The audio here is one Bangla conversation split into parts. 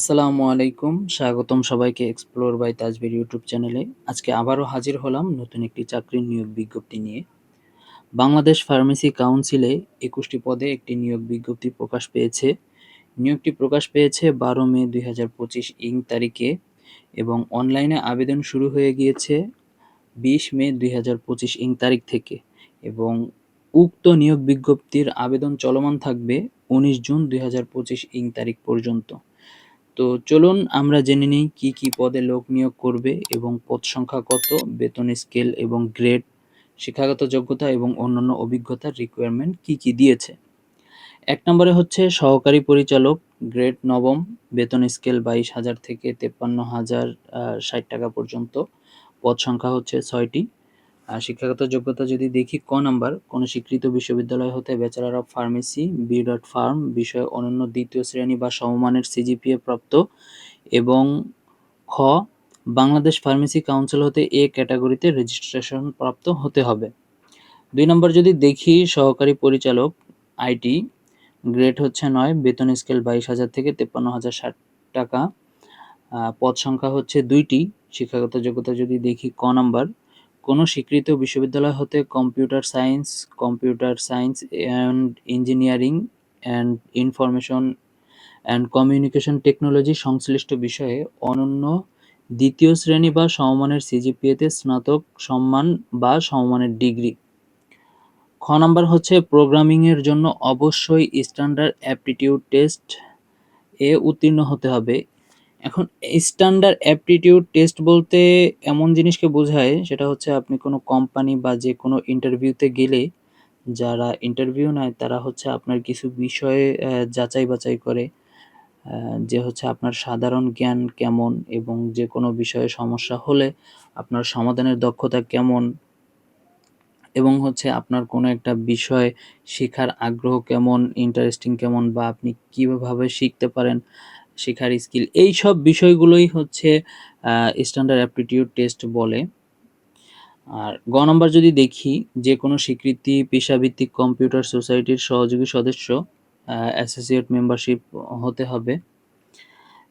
আসসালামু আলাইকুম, স্বাগতম সবাইকে এক্সপ্লোর বাই তাজবির ইউটিউব চ্যানেলে আজকে আবারও হাজির হলাম নতুন একটি চাকরির নিয়োগ বিজ্ঞপ্তি নিয়ে। বাংলাদেশ ফার্মেসি কাউন্সিলে একুশটি পদে একটি নিয়োগ বিজ্ঞপ্তি প্রকাশ পেয়েছে। নিয়োগটি প্রকাশ পেয়েছে বারো মে দুই হাজার পঁচিশ ইং তারিখে এবং অনলাইনে আবেদন শুরু হয়ে গিয়েছে বিশ মে দুই হাজার পঁচিশ ইং তারিখ থেকে এবং উক্ত নিয়োগ বিজ্ঞপ্তির আবেদন চলমান থাকবে উনিশ জুন দুই হাজার পঁচিশ ইং তারিখ পর্যন্ত। তো চলুন আমরা জেনে নিই কি কি পদে লোক নিয়োগ করবে এবং পদ সংখ্যা কত, বেতন স্কেল এবং গ্রেড, শিক্ষাগত যোগ্যতা এবং অন্যান্য অভিজ্ঞতার রিকোয়ারমেন্ট কি কি দিয়েছে। এক নম্বরে হচ্ছে সহকারী পরিচালক, গ্রেড নবম, বেতন স্কেল বাইশ হাজার থেকে তেপ্পান্ন হাজার ষাট টাকা পর্যন্ত, পদ সংখ্যা হচ্ছে ছয়টি। শিক্ষাগত যোগ্যতা যদি দেখি ক নাম্বার, কোনো স্বীকৃত বিশ্ববিদ্যালয় হতে bachelor of pharmacy, B dot pharm, বিষয়ে অনন্য দ্বিতীয় শ্রেণি বা সমমানের সিজিপিএ প্রাপ্ত, এবং খ, বাংলাদেশ ফার্মেসি কাউন্সিল হতে এ ক্যাটাগরিতে রেজিস্ট্রেশন প্রাপ্ত হতে হবে। দুই নম্বর যদি দেখি সহকারী পরিচালক, আইটি, গ্রেড হচ্ছে নয়, বেতন স্কেল বাইশ হাজার থেকে তেপ্পান্ন হাজার ষাট টাকা পদ সংখ্যা হচ্ছে দুইটি। শিক্ষাগত যোগ্যতা যদি দেখি ক নাম্বার কোনো স্বীকৃত বিশ্ববিদ্যালয় হতে computer science computer science and engineering and information and communication technology সংশ্লিষ্ট বিষয়ে অনন্য দ্বিতীয় শ্রেণি বা সমমানের সিজিপিএতে স্নাতক সম্মান বা সমমানের ডিগ্রি। খ নাম্বার হচ্ছে প্রোগ্রামিংয়ের জন্য অবশ্যই স্ট্যান্ডার্ড অ্যাপটিটিউড টেস্ট এ উত্তীর্ণ হতে হবে। এখন স্ট্যান্ডার্ড অ্যাপটিটিউড টেস্ট বলতে এমন জিনিসকে বোঝায়, সেটা হচ্ছে আপনি কোনো কোম্পানি বা যে কোনো ইন্টারভিউতে গেলে যারা ইন্টারভিউ নেয়, তারা হচ্ছে আপনার কিছু বিষয়ে যাচাই বাছাই করে যে হচ্ছে আপনার সাধারণ জ্ঞান কেমন এবং যে কোনো বিষয়ে সমস্যা হলে আপনার সমাধানের দক্ষতা কেমন এবং হচ্ছে আপনার কোনো একটা বিষয় শেখার আগ্রহ কেমন ইন্টারেস্টিং কেমন বা আপনি কীভাবে শিখতে পারেন শেখার স্কিল। এই সব বিষয়গুলোই হচ্ছে স্ট্যান্ডার্ড অ্যাপটিটিউড টেস্ট বলে। আর গ নম্বর যদি দেখি যে কোনো স্বীকৃতি পেশাভিত্তিক কম্পিউটার সোসাইটির সহযোগী সদস্য অ্যাসোসিয়েট মেম্বারশিপ হতে হবে।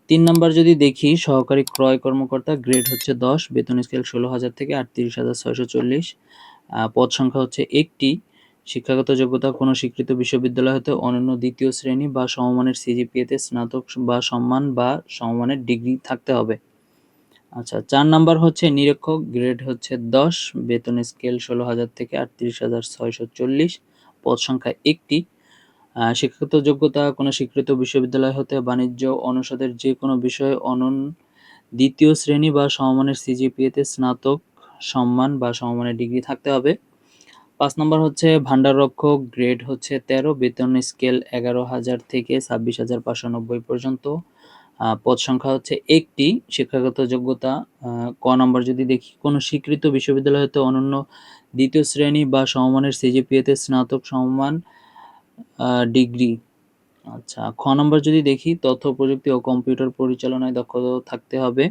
তিন নম্বর যদি দেখি, সহকারী ক্রয় কর্মকর্তা গ্রেড হচ্ছে দশ, বেতন স্কেল ষোলো হাজার থেকে আটত্রিশ হাজার ছয়শো চল্লিশ পদ সংখ্যা হচ্ছে একটি। শিক্ষাগত যোগ্যতা কোনো স্বীকৃত বিশ্ববিদ্যালয় হতে অনন্য দ্বিতীয় শ্রেণি বা সমমানের সিজিপিএতে স্নাতক বা সম্মান বা সমমানের ডিগ্রি থাকতে হবে। আচ্ছা চার নাম্বার হচ্ছে নিরীক্ষক, গ্রেড হচ্ছে দশ, বেতন স্কেল ষোলো হাজার থেকে আটত্রিশ হাজার ছয়শো চল্লিশ, পদ সংখ্যা একটি। শিক্ষাগত যোগ্যতা কোনো স্বীকৃত বিশ্ববিদ্যালয় হতে বাণিজ্য অনুষদের যে কোনো বিষয়ে অনন দ্বিতীয় শ্রেণি বা সমমানের সিজিপিএতে স্নাতক, সম্মান বা সমমানের ডিগ্রি থাকতে হবে। পাঁচ নম্বর হচ্ছে ভান্ডাররক্ষক গ্রেড হচ্ছে তেরো, বেতন স্কেল এগারো হাজার থেকে ছাব্বিশ হাজার পাঁচশো নব্বই পর্যন্ত। পদ সংখ্যা হচ্ছে একটি, শিক্ষাগত যোগ্যতা ক নম্বর যদি দেখি, কোনো স্বীকৃত বিশ্ববিদ্যালয় হতে অনন্য দ্বিতীয় শ্রেণি বা সমমানের সিজিপিএতে স্নাতক সমমান ডিগ্রি। আচ্ছা খ নম্বর যদি দেখি, তথ্য, প্রযুক্তি ও কম্পিউটার পরিচালনায় দক্ষতা থাকতে হবে।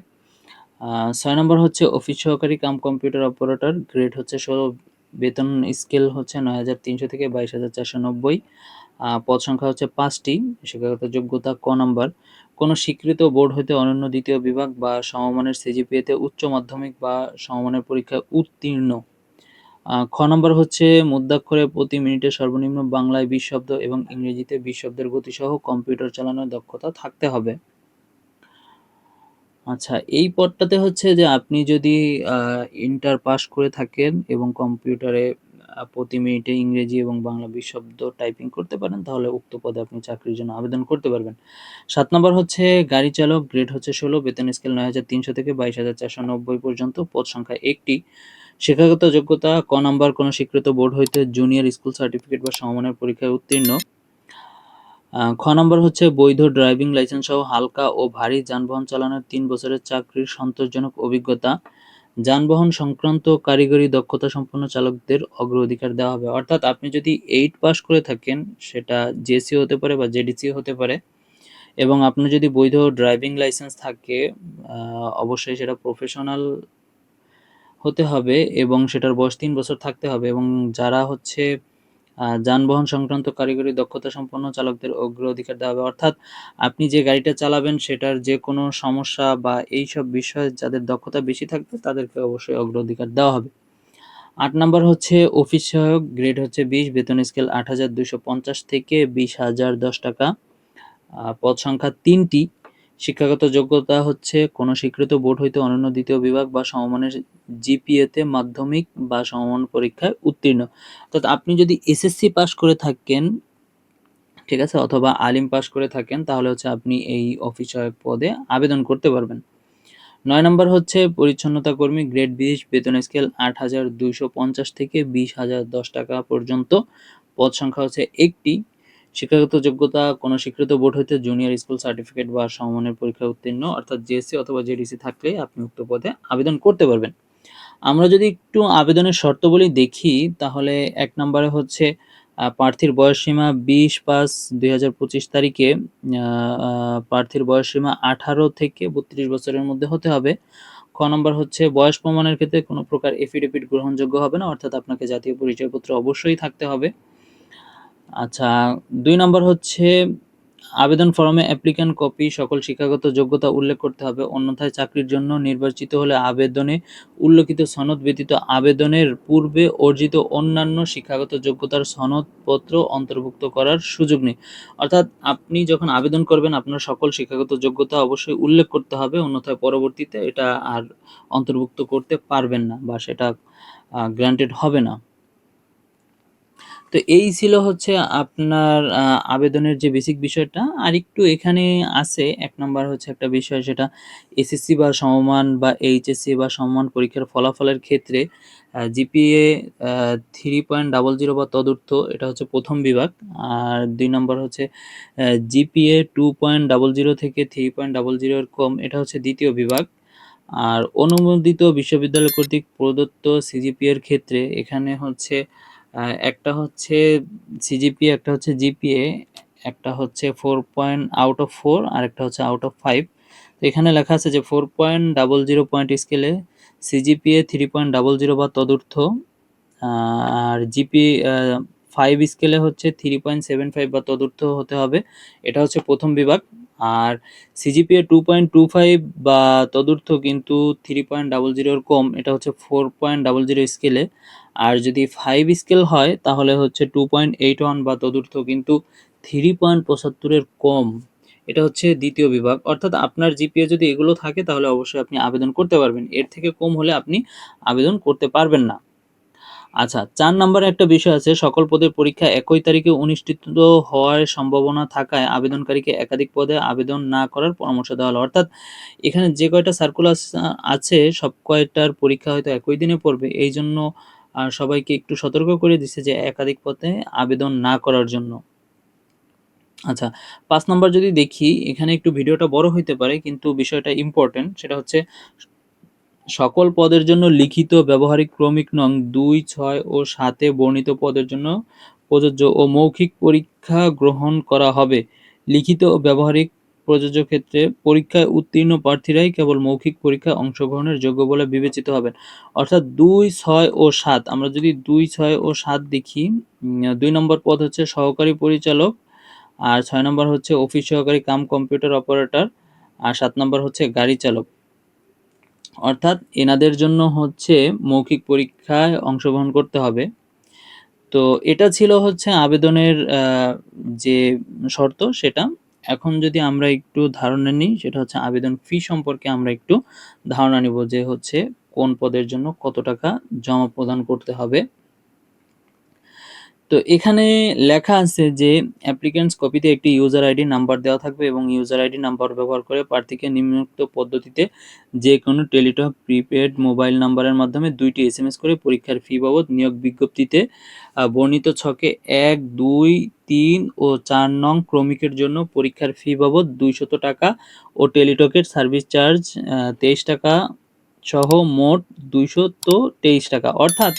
ছয় নম্বর হচ্ছে অফিস সহকারী কাম কম্পিউটার অপারেটর, গ্রেড হচ্ছে ষোলো বেতন স্কেল হচ্ছে নয় হাজার তিনশো থেকে বাইশ হাজার চারশো নব্বই। পদ সংখ্যা হচ্ছে পাঁচটি। শিক্ষাগত যোগ্যতা ক নম্বর। কোনো স্বীকৃত বোর্ড হতে অনন্য দ্বিতীয় বিভাগ বা সমমানের সিজিপিএতে উচ্চ মাধ্যমিক বা সমমানের পরীক্ষায় উত্তীর্ণ। খ নম্বর হচ্ছে মুদ্রাক্ষরে প্রতি মিনিটে সর্বনিম্ন বাংলায় বিশ শব্দ এবং ইংরেজিতে বিশ শব্দের গতিসহ কম্পিউটার চালানোর দক্ষতা থাকতে হবে। আচ্ছা এই পদটাতে হচ্ছে যে আপনি যদি ইন্টার পাস করে থাকেন এবং কম্পিউটারে প্রতি মিনিটে ইংরেজি এবং বাংলা বিশ শব্দ টাইপিং করতে পারেন, তাহলে উক্ত পদে আপনি চাকরির জন্য আবেদন করতে পারবেন। সাত নম্বর হচ্ছে গাড়ি চালক গ্রেড হচ্ছে ষোলো, বেতন স্কেল নয় হাজার তিনশো থেকে বাইশ হাজার চারশো নব্বই পর্যন্ত, পদ সংখ্যা একটি। শিক্ষাগত যোগ্যতা, ক নাম্বার কোনো স্বীকৃত বোর্ড হইতে জুনিয়র স্কুল সার্টিফিকেট বা সমমানের পরীক্ষায় উত্তীর্ণ। খ নম্বর হচ্ছে বৈধ ড্রাইভিং লাইসেন্স সহ হালকা ও ভারী যানবাহন চালানোর তিন বছরের চাকরির সন্তোষজনক অভিজ্ঞতা। যানবাহন সংক্রান্ত কারিগরি দক্ষতা সম্পন্ন চালকদের অগ্রাধিকার দেওয়া হবে। অর্থাৎ আপনি যদি এইট পাস করে থাকেন, সেটা জেসি হতে পারে বা জেডিসি হতে পারে, এবং আপনার যদি বৈধ ড্রাইভিং লাইসেন্স থাকে অবশ্যই সেটা প্রফেশনাল হতে হবে এবং সেটার বয়স তিন বছর থাকতে হবে এবং যারা হচ্ছে যানবাহন সংক্রান্ত কারিগরি দক্ষতা সম্পন্ন চালকদের অগ্রাধিকার দেওয়া হবে। অর্থাৎ আপনি যে গাড়িটা চালাবেন, সেটার যে কোনো সমস্যা বা এই সব বিষয়ে যাদের দক্ষতা বেশি থাকবে, তাদেরকে অবশ্যই অগ্রাধিকার দেওয়া হবে। আট নাম্বার হচ্ছে অফিস সহায়ক, গ্রেড হচ্ছে বিশ, বেতন স্কেল আট হাজার দুশো পঞ্চাশ থেকে বিশ হাজার দশ টাকা। পদ সংখ্যা তিনটি। শিক্ষাগত যোগ্যতা হচ্ছে কোনো স্বীকৃত বোর্ড হইতে অনন্য দ্বিতীয় বিভাগ বা সমমানের জিপিএতে মাধ্যমিক বা সমমান পরীক্ষায় উত্তীর্ণ। অর্থাৎ আপনি যদি এসএসসি পাস করে থাকেন, ঠিক আছে, অথবা আলিম পাস করে থাকেন, তাহলে হচ্ছে আপনি এই অফিস সহায়ক পদে আবেদন করতে পারবেন। নয় নম্বর হচ্ছে পরিচ্ছন্নতা কর্মী গ্রেড বিশ, বেতন স্কেল আট হাজার দুইশো পঞ্চাশ থেকে বিশ হাজার দশ টাকা পর্যন্ত। পদ সংখ্যা হচ্ছে একটি। শিক্ষাগত যোগ্যতা, কোনো স্বীকৃত বোর্ড হইতে জুনিয়র স্কুল সার্টিফিকেট বা সমমানের পরীক্ষায় উত্তীর্ণ, অর্থাৎ জেএসসি অথবা জেডিসি থাকলে আপনি উক্ত পদে আবেদন করতে পারবেন। আমরা যদি একটু আবেদনের শর্তাবলী দেখি, তাহলে এক নম্বরে হচ্ছে প্রার্থীর বয়সসীমা বিশ পাঁচ দুই তারিখে প্রার্থীর বয়সসীমা আঠারো থেকে বত্রিশ বছরের মধ্যে হতে হবে। খ নম্বর হচ্ছে, বয়স প্রমাণের ক্ষেত্রে কোনো প্রকার এফিডেভিট গ্রহণযোগ্য হবে না, অর্থাৎ আপনাকে জাতীয় পরিচয়পত্র অবশ্যই থাকতে হবে। আচ্ছা দুই নম্বর হচ্ছে, আবেদন ফর্মে অ্যাপ্লিক্যান্ট কপি সকল শিক্ষাগত যোগ্যতা উল্লেখ করতে হবে। অন্যথায় চাকরির জন্য নির্বাচিত হলে আবেদনে উল্লেখিত সনদ ব্যতীত আবেদনের পূর্বে অর্জিত অন্যান্য শিক্ষাগত যোগ্যতার সনদপত্র অন্তর্ভুক্ত করার সুযোগ নেই। অর্থাৎ আপনি যখন আবেদন করবেন, আপনার সকল শিক্ষাগত যোগ্যতা অবশ্যই উল্লেখ করতে হবে, অন্যথায় পরবর্তীতে এটা আর অন্তর্ভুক্ত করতে পারবেন না বা সেটা গ্রান্টেড হবে না। তো এই ছিল হচ্ছে আপনার আবেদনের যে বেসিক বিষয়টা। আর একটু এখানে আছে, এক নম্বর হচ্ছে একটা বিষয় সেটা এসএসসি বা সমমান বা এইচএসসি বা সমমান পরীক্ষার ফলাফলের ক্ষেত্রে GPA three point double zero বা তদূর্ধ্ব, এটা হচ্ছে প্রথম বিভাগ। আর দুই নম্বর হচ্ছে GPA two point double zero থেকে থ্রি পয়েন্ট ডাবল জিরোর কম, এটা হচ্ছে দ্বিতীয় বিভাগ। আর অনুমোদিত বিশ্ববিদ্যালয় কর্তৃক প্রদত্ত সিজিপি এর ক্ষেত্রে এখানে হচ্ছে একটা হচ্ছে সিজিপি একটা হচ্ছে জিপিএ একটা হচ্ছে four point out of four আর একটা হচ্ছে আউট অফ ফাইভ তো এখানে লেখা আছে যে four point double zero point স্কেলে CGPA three point double zero বা তদূর্ধ্ব আর জিপি ফাইভ স্কেলে হচ্ছে থ্রি পয়েন্ট সেভেন ফাইভ বা তদূর্ধ্ব হতে হবে। এটা হচ্ছে প্রথম বিভাগ। আর CGPA two point two five বা তদূর্ধ্ব কিন্তু থ্রি পয়েন্ট ডাবল জিরোর কম, এটা হচ্ছে ফোর পয়েন্ট ডাবল জিরো স্কেলে আর যদি ফাইভ স্কেল হয়, তাহলে হচ্ছে টু পয়েন্ট এইট ওয়ান বা তদূর্ধ্ব কিন্তু থ্রি পয়েন্ট পঁচাত্তরের কম। এটা হচ্ছে দ্বিতীয় বিভাগ। অর্থাৎ আপনার জিপিএ যদি এগুলো থাকে, তাহলে অবশ্যই আপনি আবেদন করতে পারবেন। এর থেকে কম হলে আপনি আবেদন করতে পারবেন না। আচ্ছা চার নম্বরে একটা বিষয় আছে, সকল পদের পরীক্ষা একই তারিখে অনুষ্ঠিত হওয়ার সম্ভাবনা থাকায় আবেদনকারীকে একাধিক পদে আবেদন না করার পরামর্শ দেওয়া হলো। অর্থাৎ এখানে যে কয়টা সার্কুলার আছে, সব কয়টার পরীক্ষা হয়তো একই দিনে পড়বে, এই জন্য আহ, সবাইকে একটু সতর্ক করে দিচ্ছে যে একাধিক পথে আবেদন না করার জন্য। আচ্ছা পাঁচ নম্বর যদি দেখি এখানে একটু ভিডিওটা বড় হইতে পারে কিন্তু বিষয়টা ইম্পর্টেন্ট সেটা হচ্ছে সকল পদের জন্য লিখিত ব্যবহারিক ক্রমিক নং দুই ছয় ও সাতে বর্ণিত পদের জন্য প্রযোজ্য ও মৌখিক পরীক্ষা গ্রহণ করা হবে। লিখিত ও ব্যবহারিক প্রযোজ্য ক্ষেত্রে পরীক্ষায় উত্তীর্ণ প্রার্থীরাই কেবল মৌখিক পরীক্ষায় অংশগ্রহণের যোগ্য বলে বিবেচিত হবেন। অর্থাৎ দুই, ছয় ও সাত, আমরা যদি দুই, ছয় ও সাত দেখি দুই নম্বর পদ হচ্ছে সহকারী পরিচালক, আর ছয় নম্বর হচ্ছে অফিস সহকারী কাম কম্পিউটার অপারেটর, আর সাত নম্বর হচ্ছে গাড়ি চালক। অর্থাৎ এনাদের জন্য হচ্ছে মৌখিক পরীক্ষায় অংশগ্রহণ করতে হবে। তো এটা ছিল হচ্ছে আবেদনের যে শর্ত, সেটা এখন যদি আমরা একটু ধারণা নিই, সেটা হচ্ছে আবেদন ফি সম্পর্কে আমরা একটু ধারণা নিব যে হচ্ছে কোন পদের জন্য কত টাকা জমা প্রদান করতে হবে। তো এখানে লেখা আছে যে অ্যাপ্লিক্যান্টস কপিতে একটি ইউজার আইডি নাম্বার দেওয়া থাকবে এবং ইউজার আইডি নাম্বার ব্যবহার করে প্রার্থীকে নিম্নোক্ত পদ্ধতিতে যে কোনো টেলিটক প্রিপেড মোবাইল নাম্বারের মাধ্যমে দুইটি এসএমএস করে পরীক্ষার ফি বাবদ নিয়োগ বিজ্ঞপ্তিতে বর্ণিত ছকে এক, দুই, তিন ও চার নং ক্রমিকের জন্য পরীক্ষার ফি বাবদ দুইশত টাকা ও টেলিটকের সার্ভিস চার্জ তেইশ টাকা সহ মোট দুইশত তেইশ টাকা। অর্থাৎ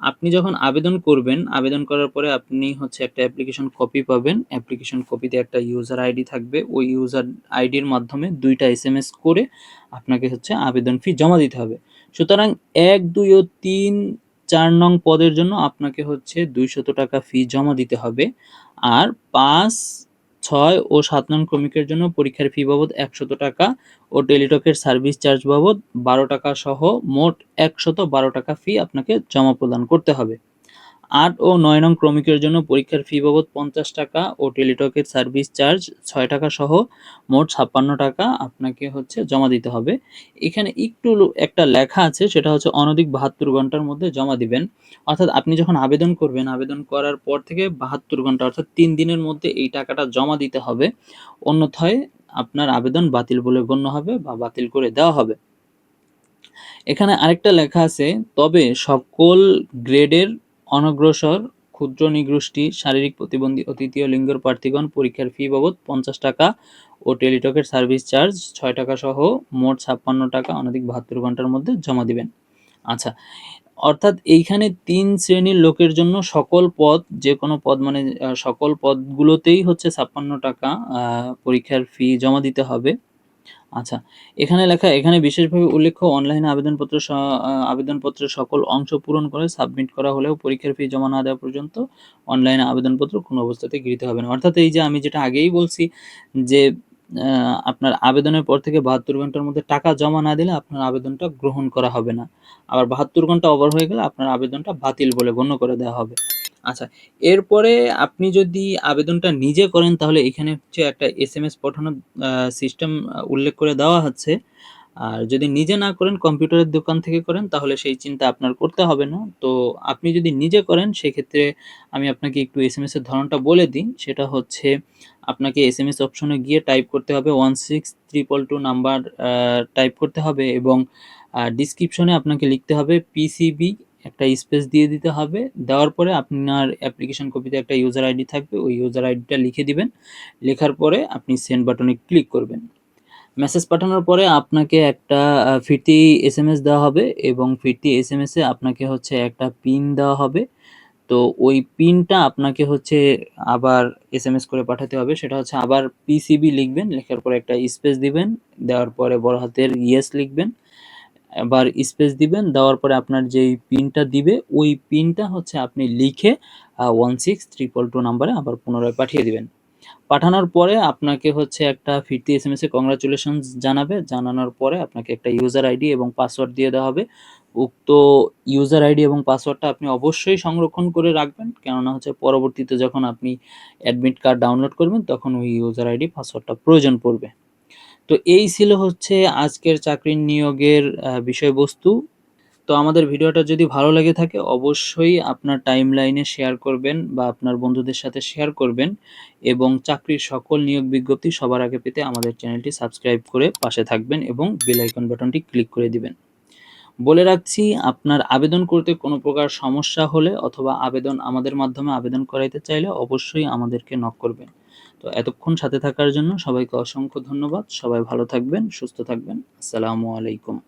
আপনি যখন আবেদন করবেন, আবেদন করার পরে আপনি হচ্ছে একটা অ্যাপ্লিকেশন কপি পাবেন। অ্যাপ্লিকেশন কপিতে একটা ইউজার আইডি থাকবে। ওই ইউজার আইডির মাধ্যমে দুইটা এস করে আপনাকে হচ্ছে আবেদন ফি জমা দিতে হবে। সুতরাং এক, দুই ও তিন, চার নং পদের জন্য আপনাকে হচ্ছে দুইশত টাকা ফি জমা দিতে হবে। আর পাঁচ ছয় ও সাত নং ক্রমিকের জন্য পরীক্ষার ফি বাবদ একশত টাকা ও টেলিটকের সার্ভিস চার্জ বাবদ বারো টাকা সহ মোট একশত বারো টাকা ফি আপনাকে জমা প্রদান করতে হবে। আট ও নয় নং ক্রমিকের জন্য পরীক্ষার ফি বাবদ পঞ্চাশ টাকা ও টেলিটকের সার্ভিস চার্জ ছয় টাকা সহ মোট ছাপ্পান্ন টাকা আপনাকে হচ্ছে জমা দিতে হবে। এখানে একটু একটা লেখা আছে, সেটা হচ্ছে অনধিক বাহাত্তর ঘণ্টার মধ্যে জমা দিবেন। অর্থাৎ আপনি যখন আবেদন করবেন, আবেদন করার পর থেকে বাহাত্তর ঘণ্টা অর্থাৎ তিন দিনের মধ্যে এই টাকাটা জমা দিতে হবে। অন্যথায় আপনার আবেদন বাতিল বলে গণ্য হবে বা বাতিল করে দেওয়া হবে। এখানে আরেকটা লেখা আছে, তবে সকল গ্রেডের অনগ্রসর ক্ষুদ্র নিগোষ্ঠী, শারীরিক প্রতিবন্ধী ও তৃতীয় লিঙ্গের প্রার্থীগণ পরীক্ষার ফি বাবদ পঞ্চাশ টাকা ও টেলিটকের সার্ভিস চার্জ ছয় টাকা সহ মোট ছাপ্পান্ন টাকা অনধিক বাহাত্তর ঘণ্টার মধ্যে জমা দিবেন। আচ্ছা অর্থাৎ এইখানে তিন শ্রেণির লোকের জন্য সকল পদ, যে কোনো পদ মানে সকল পদগুলোতেই হচ্ছে ছাপ্পান্ন টাকা পরীক্ষার ফি জমা দিতে হবে। আচ্ছা এখানে লেখা, এখানে বিশেষভাবে উল্লেখ্য, অনলাইনে আবেদনপত্র আবেদনপত্রের সকল অংশ পূরণ করে সাবমিট করা হলেও পরীক্ষার ফি জমা না দেওয়া পর্যন্ত অনলাইনে আবেদনপত্র কোনো অবস্থাতে গৃহীত হবে না। অর্থাৎ এই যে আমি যেটা আগেই বলছি যে আপনার আবেদনের পর থেকে বাহাত্তর ঘণ্টার মধ্যে টাকা জমা না দিলে আপনার আবেদনটা গ্রহণ করা হবে না। আবার বাহাত্তর ঘণ্টা ওভার হয়ে গেলে আপনার আবেদনটা বাতিল বলে গণ্য করে দেওয়া হবে। আচ্ছা এরপরে আপনি যদি আবেদনটা নিজে করেন, তাহলে এখানে হচ্ছে একটা এস এম এস পাঠানোর সিস্টেম উল্লেখ করে দেওয়া হচ্ছে। আর যদি নিজে না করেন, কম্পিউটারের দোকান থেকে করেন, তাহলে সেই চিন্তা আপনার করতে হবে না। তো আপনি যদি নিজে করেন, সেক্ষেত্রে আমি আপনাকে একটু এস এম এসের ধরনটা বলে দিই। সেটা হচ্ছে, আপনাকে এস এম এস অপশনে গিয়ে টাইপ করতে হবে one six triple two number type করতে হবে এবং ডিসক্রিপশনে আপনাকে লিখতে হবে পিসিবি একটা স্পেস দিয়ে দিতে হবে। দেওয়ার পরে আপনার অ্যাপ্লিকেশন কপিতে একটা ইউজার আইডি থাকবে। ওই ইউজার আইডিটা লিখে দিবেন। লেখার পরে আপনি সেন্ড বাটনে ক্লিক করবেন। মেসেজ পাঠানোর পরে আপনাকে একটা ফিরতি এস এম এস দেওয়া হবে এবং ফিরতি এস এম এসে আপনাকে হচ্ছে একটা পিন দেওয়া হবে। তো ওই পিনটা আপনাকে হচ্ছে আবার এস এম এস করে পাঠাতে হবে। সেটা হচ্ছে আবার পিসিবি লিখবেন। লেখার পরে একটা স্পেস দিবেন। দেওয়ার পরে বড় হাতের ইয়েস লিখবেন। আবার স্পেস দিবেন, দেওয়ার পরে আপনার যেই পিনটা দিবে, ওই পিনটা হচ্ছে আপনি লিখে ওয়ান সিক্স ট্রিপল টু নাম্বারে আবার পুনরায় পাঠিয়ে দিবেন। পাঠানোর পরে আপনাকে হচ্ছে একটা ফিরতি এস এম এস জানাবে। জানানোর পরে আপনাকে একটা ইউজার আইডি এবং পাসওয়ার্ড দিয়ে দেওয়া হবে। উক্ত ইউজার আইডি এবং পাসওয়ার্ডটা আপনি অবশ্যই সংরক্ষণ করে রাখবেন। কেননা হচ্ছে পরবর্তীতে যখন আপনি অ্যাডমিট কার্ড ডাউনলোড করবেন, তখন ওই ইউজার আইডি পাসওয়ার্ডটা প্রয়োজন পড়বে। তো এই ছিল হচ্ছে আজকের চাকরির নিয়োগের বিষয়বস্তু। তো আমাদের ভিডিওটা যদি ভালো লেগে থাকে, অবশ্যই আপনার টাইম লাইনে শেয়ার করবেন বা আপনার বন্ধুদের সাথে শেয়ার করবেন এবং চাকরির সকল নিয়োগ বিজ্ঞপ্তি সবার আগে পেতে আমাদের চ্যানেলটি সাবস্ক্রাইব করে পাশে থাকবেন এবং বেল আইকন বাটনটি ক্লিক করে দিবেন। বলে রাখছি, আপনার আবেদন করতে কোনো প্রকার সমস্যা হলে অথবা আবেদন আমাদের মাধ্যমে আবেদন করাইতে চাইলে অবশ্যই আমাদেরকে নক করবেন। তো এতক্ষণ সাথে থাকার জন্য সবাইকে অসংখ্য ধন্যবাদ। সবাই ভালো থাকবেন, সুস্থ থাকবেন। আসসালামু আলাইকুম।